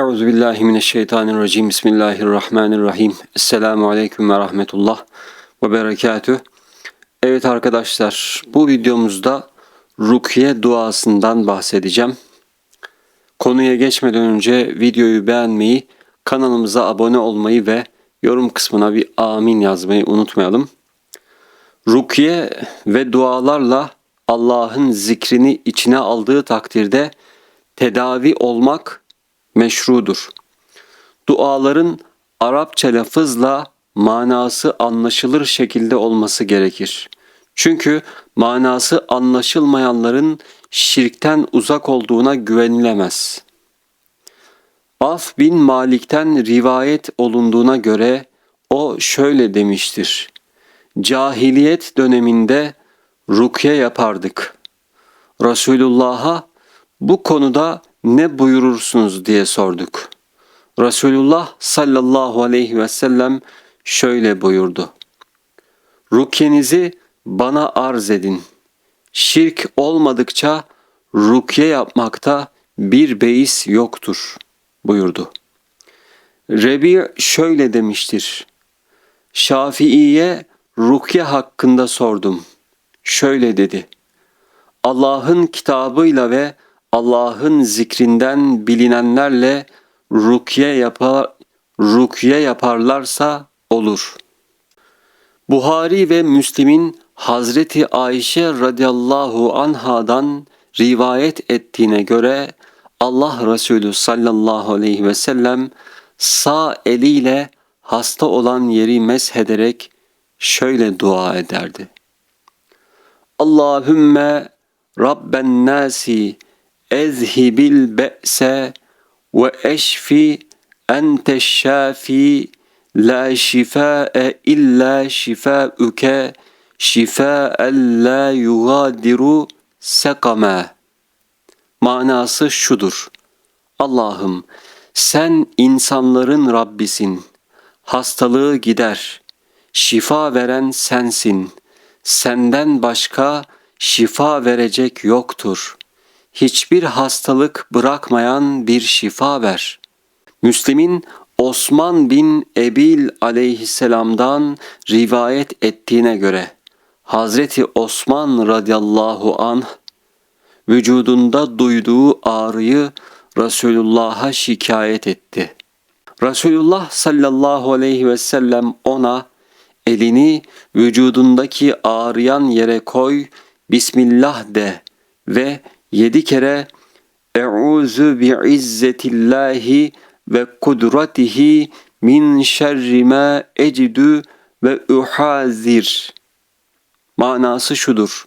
Euzu billahi mineşşeytanirracim. Bismillahirrahmanirrahim. Esselamu aleyküm ve rahmetullah ve berekatüh. Evet arkadaşlar, bu videomuzda rukiye duasından bahsedeceğim. Konuya geçmeden önce videoyu beğenmeyi, kanalımıza abone olmayı ve yorum kısmına bir amin yazmayı unutmayalım. Rukiye ve dualarla Allah'ın zikrini içine aldığı takdirde tedavi olmak meşrudur. Duaların Arapça lafızla manası anlaşılır şekilde olması gerekir. Çünkü manası anlaşılmayanların şirkten uzak olduğuna güvenilemez. Af bin Malik'ten rivayet olunduğuna göre o şöyle demiştir. Cahiliyet döneminde rukye yapardık. Resulullah'a bu konuda ne buyurursunuz diye sorduk. Resulullah sallallahu aleyhi ve sellem şöyle buyurdu. Rukyenizi bana arz edin. Şirk olmadıkça rukye yapmakta bir beis yoktur buyurdu. Rebi şöyle demiştir. Şafii'ye rukye hakkında sordum. Şöyle dedi. Allah'ın kitabıyla ve Allah'ın zikrinden bilinenlerle rukye yapar, rukye yaparlarsa olur. Buhari ve Müslim'in Hazreti Ayşe radıyallahu anhadan rivayet ettiğine göre Allah Resulü sallallahu aleyhi ve sellem sağ eliyle hasta olan yeri meshederek şöyle dua ederdi. Allahümme Rabben nasi ezhibil be'se ve eşfi ente şafi la şifâe illa şifâüke şifâen la yugadiru sekame. Manası şudur. Allah'ım sen insanların Rabbisin. Hastalığı gider. Şifa veren sensin. Senden başka şifa verecek yoktur.'' Hiçbir hastalık bırakmayan bir şifa ver. Müslim'in Osman bin Ebil aleyhisselamdan rivayet ettiğine göre Hazreti Osman radıyallahu anh vücudunda duyduğu ağrıyı Resulullah'a şikayet etti. Resulullah sallallahu aleyhi ve sellem ona elini vücudundaki ağrıyan yere koy, Bismillah de ve yedi kere Eûzu bi'izzetillahi ve kudratihi min şerri ma ecidu ve uhazir. Manası şudur.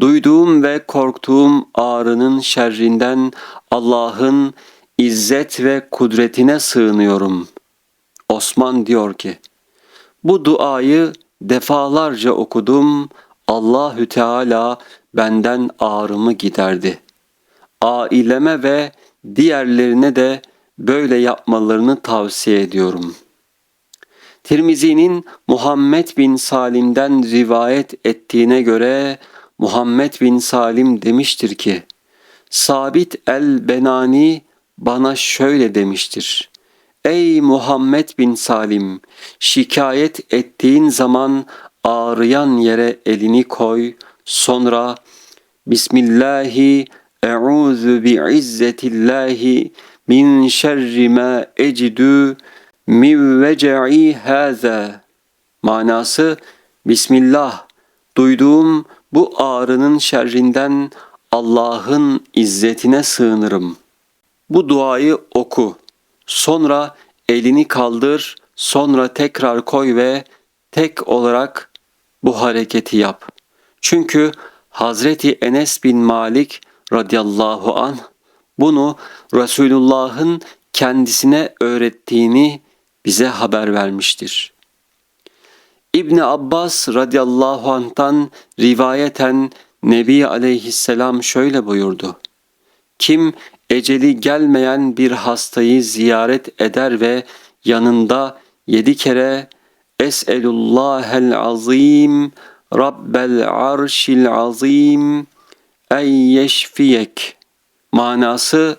Duyduğum ve korktuğum ağrının şerrinden Allah'ın izzet ve kudretine sığınıyorum. Osman diyor ki, bu duayı defalarca okudum. Allahü Teala benden ağrımı giderdi. Aileme ve diğerlerine de böyle yapmalarını tavsiye ediyorum. Tirmizi'nin Muhammed bin Salim'den rivayet ettiğine göre Muhammed bin Salim demiştir ki, Sabit el-Benani bana şöyle demiştir. Ey Muhammed bin Salim, şikayet ettiğin zaman ağrıyan yere elini koy, sonra Bismillahi e'uzu bi'izzetillahi min şerri ma ecidu min vece'i haza. Manası Bismillah duyduğum bu ağrının şerrinden Allah'ın izzetine sığınırım. Bu duayı oku. Sonra elini kaldır, sonra tekrar koy ve tek olarak bu hareketi yap. Çünkü Hazreti Enes bin Malik radıyallahu an bunu Resulullah'ın kendisine öğrettiğini bize haber vermiştir. İbn Abbas radıyallahu anh'tan rivayeten Nebi aleyhisselam şöyle buyurdu. Kim eceli gelmeyen bir hastayı ziyaret eder ve yanında yedi kere Es'elullahel azim Rabbel arşil azim en yeşfiyek manası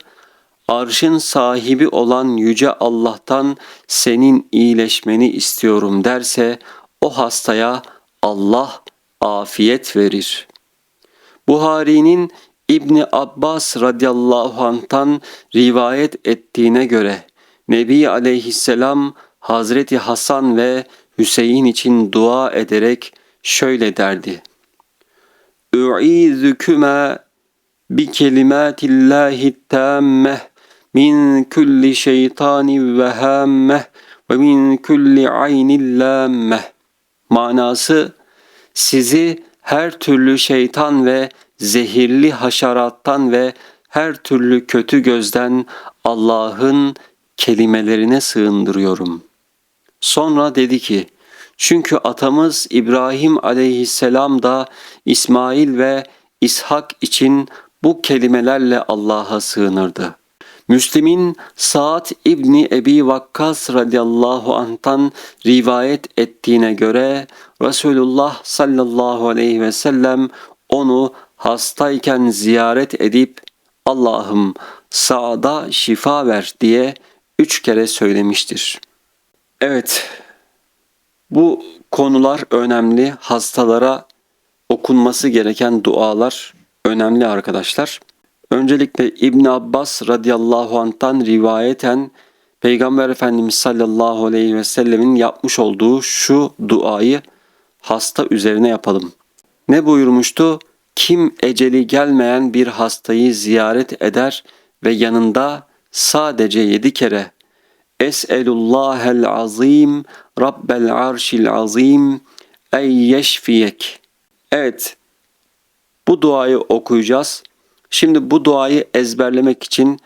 arşın sahibi olan yüce Allah'tan senin iyileşmeni istiyorum derse o hastaya Allah afiyet verir. Buhari'nin İbni Abbas radıyallahu anh'tan rivayet ettiğine göre Nebi aleyhisselam Hazreti Hasan ve Hüseyin için dua ederek şöyle derdi. Ü'izüküme bi kelimatillahi tammeh min kulli şeytani ve hammeh ve min kulli aynin lammeh. Manası sizi her türlü şeytan ve zehirli haşerattan ve her türlü kötü gözden Allah'ın kelimelerine sığındırıyorum. Sonra dedi ki, çünkü atamız İbrahim aleyhisselam da İsmail ve İshak için bu kelimelerle Allah'a sığınırdı. Müslim'in Sa'd İbni Ebi Vakkas radıyallahu anh'tan rivayet ettiğine göre Resulullah sallallahu aleyhi ve sellem onu hastayken ziyaret edip Allah'ım Sa'da şifa ver diye üç kere söylemiştir. Evet, bu konular önemli. Hastalara okunması gereken dualar önemli arkadaşlar. Öncelikle İbn Abbas radıyallahu anh'tan rivayeten Peygamber Efendimiz sallallahu aleyhi ve sellemin yapmış olduğu şu duayı hasta üzerine yapalım. Ne buyurmuştu? Kim eceli gelmeyen bir hastayı ziyaret eder ve yanında sadece yedi kere Es'elullahel azim Rabbel arşil azim ey yeşfiyek. Evet bu duayı okuyacağız. Şimdi bu duayı ezberlemek için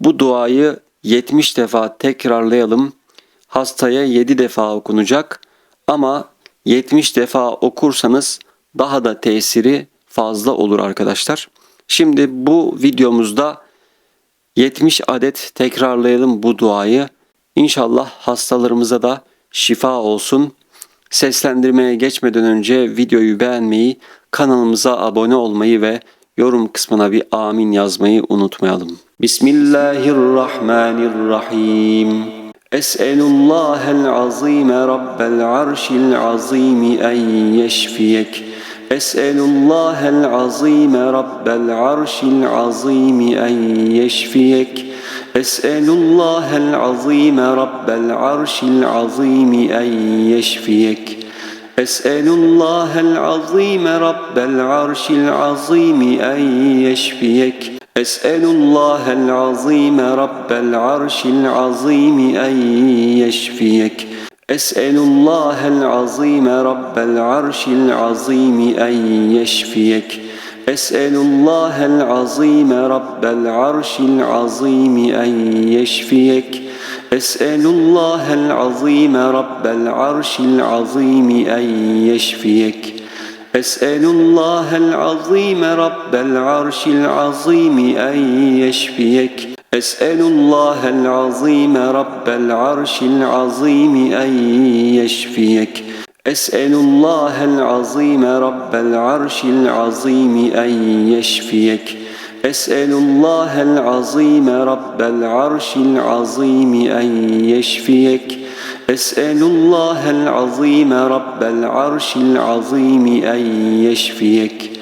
bu duayı 70 defa tekrarlayalım. Hastaya 7 defa okunacak ama 70 defa okursanız daha da tesiri fazla olur arkadaşlar. Şimdi bu videomuzda 70 adet tekrarlayalım bu duayı. İnşallah hastalarımıza da şifa olsun. Seslendirmeye geçmeden önce videoyu beğenmeyi, kanalımıza abone olmayı ve yorum kısmına bir amin yazmayı unutmayalım. Bismillahirrahmanirrahim. Es'elullahel azime rabbel arşil azimi en yeşfiyek. أسأل الله العظيم رب العرش العظيم أن يشفيك. أسأل الله العظيم رب العرش العظيم أن يشفيك. أسأل الله العظيم رب العرش العظيم أن يشفيك. أسأل الله العظيم رب العرش العظيم أن يشفيك. أسأل الله العظيم رب العرش العظيم أن يشفيك. أسأل الله العظيم رب العرش العظيم أن يشفيك. أسأل الله العظيم رب العرش العظيم أن يشفيك. أسأل الله العظيم رب العرش العظيم أن يشفيك. أسأل الله العظيم رب العرش العظيم أن يشفيك. أسأل الله العظيم رب العرش العظيم أن يشفيك. أسأل الله العظيم رب العرش العظيم أن يشفيك. أسأل الله العظيم رب العرش العظيم أن يشفيك.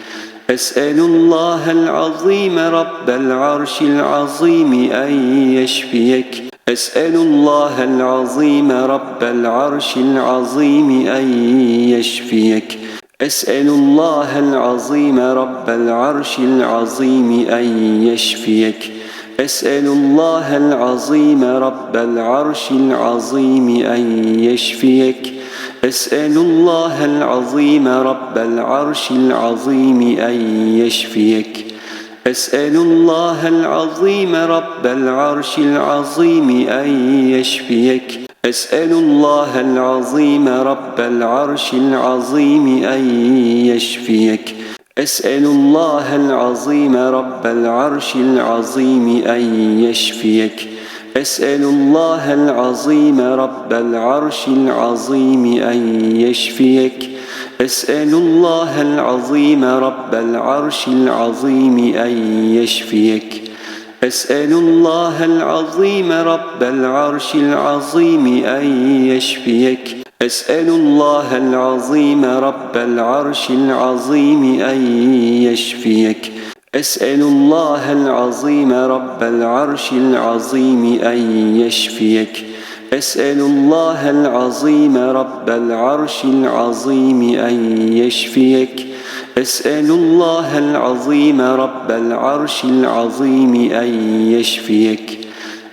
أسأل الله العظيم رب العرش العظيم أن يشفيك. أسأل الله العظيم رب العرش العظيم أن يشفيك. أسأل الله العظيم رب العرش العظيم أن يشفيك. أسأل الله العظيم رب العرش العظيم أن يشفيك. أسأل الله العظيم رب العرش العظيم أن يشفيك. أسأل الله العظيم رب العرش العظيم أن يشفيك. أسأل الله العظيم رب العرش العظيم أن يشفيك. أسأل الله العظيم رب العرش العظيم أن يشفيك. أسأل الله العظيم رب العرش العظيم أن يشفيك. أسأل الله العظيم رب العرش العظيم أن يشفيك. أسأل الله العظيم رب العرش العظيم أن يشفيك. أسأل الله العظيم رب العرش العظيم أن يشفيك. أسأل الله العظيم رب العرش العظيم أن يشفيك. أسأل الله العظيم رب العرش العظيم أن يشفيك. أسأل الله العظيم رب العرش العظيم أن يشفيك.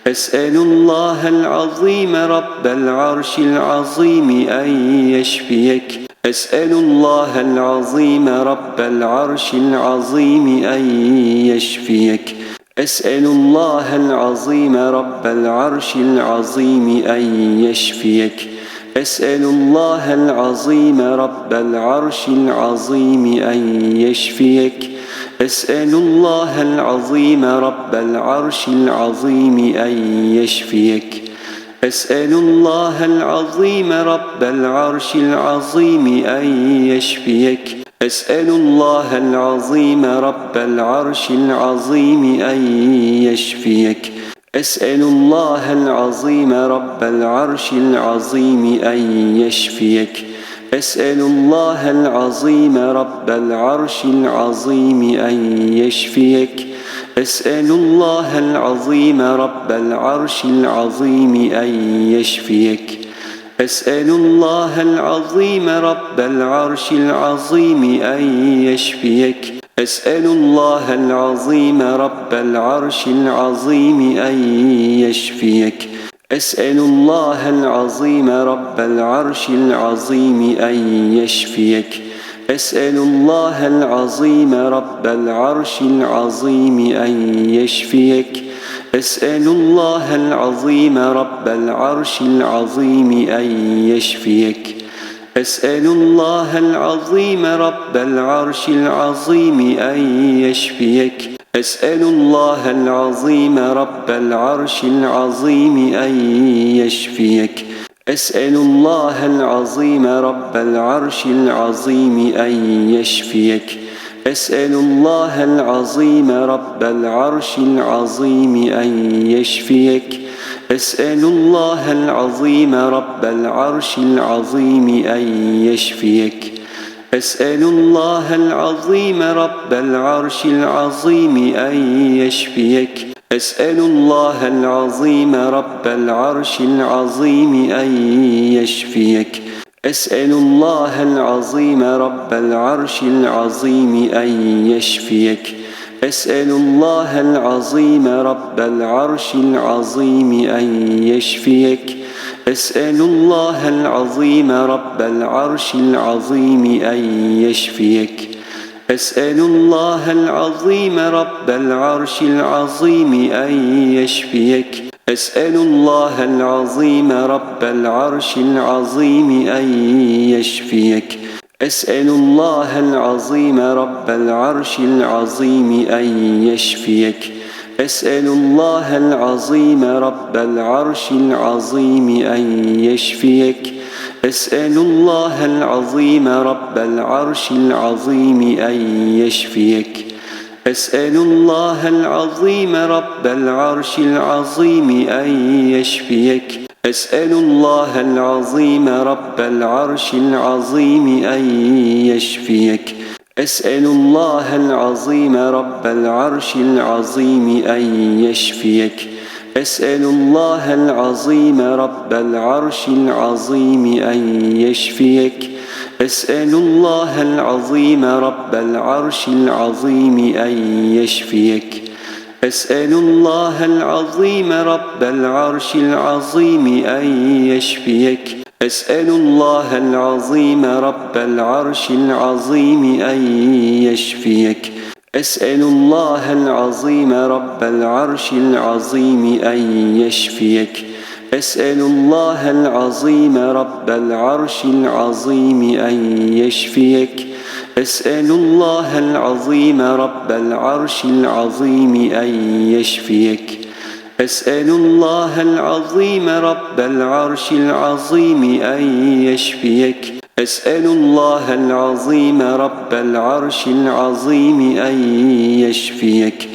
أسأل الله العظيم رب العرش العظيم أن يشفيك. أسأل الله العظيم رب العرش العظيم أن يشفيك. أسأل الله العظيم رب العرش العظيم أن يشفيك. أسأل الله العظيم رب العرش العظيم أن يشفيك. أسأل الله العظيم رب العرش العظيم أن يشفيك. أسأل الله العظيم رب العرش العظيم أن يشفيك. أسأل الله العظيم رب العرش العظيم أن يشفيك. أسأل الله العظيم رب العرش العظيم أن يشفيك. أسأل الله العظيم رب العرش العظيم أن يشفيك. أسأل الله العظيم رب العرش العظيم أن يشفيك. أسأل الله العظيم رب العرش العظيم أن يشفيك. أسأل الله العظيم رب العرش العظيم أن يشفيك. أسأل الله العظيم رب العرش العظيم أن يشفيك. أسأل الله العظيم رب العرش العظيم أن يشفيك. أسأل الله العظيم رب العرش العظيم أن يشفيك. أسأل الله العظيم رب العرش العظيم أن يشفيك. أسأل الله العظيم رب العرش العظيم أن يشفيك. أسأل الله العظيم رب العرش العظيم أن يشفيك. أسأل الله العظيم رب العرش العظيم أن يشفيك. أسأل الله العظيم رب العرش العظيم أن يشفيك. أسأل الله العظيم رب العرش العظيم أن يشفيك. أسأل الله العظيم رب العرش العظيم أن يشفيك. أسأل الله العظيم رب العرش العظيم أن يشفيك. أسأل الله العظيم رب العرش العظيم أن يشفيك. أسأل الله العظيم رب العرش العظيم أن يشفيك. أسأل الله العظيم رب العرش العظيم أن يشفيك. أسأل الله العظيم رب العرش العظيم أن يشفيك. أسأل الله العظيم رب العرش العظيم أن يشفيك. أسأل الله العظيم رب العرش العظيم أن يشفيك. أسأل الله العظيم رب العرش العظيم أن يشفيك. أسأل الله العظيم رب العرش العظيم أن يشفيك. أسأل الله العظيم رب العرش العظيم أن يشفيك. أسأل الله العظيم رب العرش العظيم أن يشفيك. أسأل الله العظيم رب العرش العظيم أن يشفيك. أسأل الله العظيم رب العرش العظيم أن يشفيك. أسأل الله العظيم رب العرش العظيم أن يشفيك. أسأل الله العظيم رب العرش العظيم أن يشفيك. أسأل الله العظيم رب العرش العظيم أن يشفيك. أسأل الله العظيم رب العرش العظيم أن يشفيك. أسأل الله العظيم رب العرش العظيم أن يشفيك. أسأل الله العظيم رب العرش العظيم أن يشفيك. أسأل الله العظيم رب العرش العظيم أن يشفيك.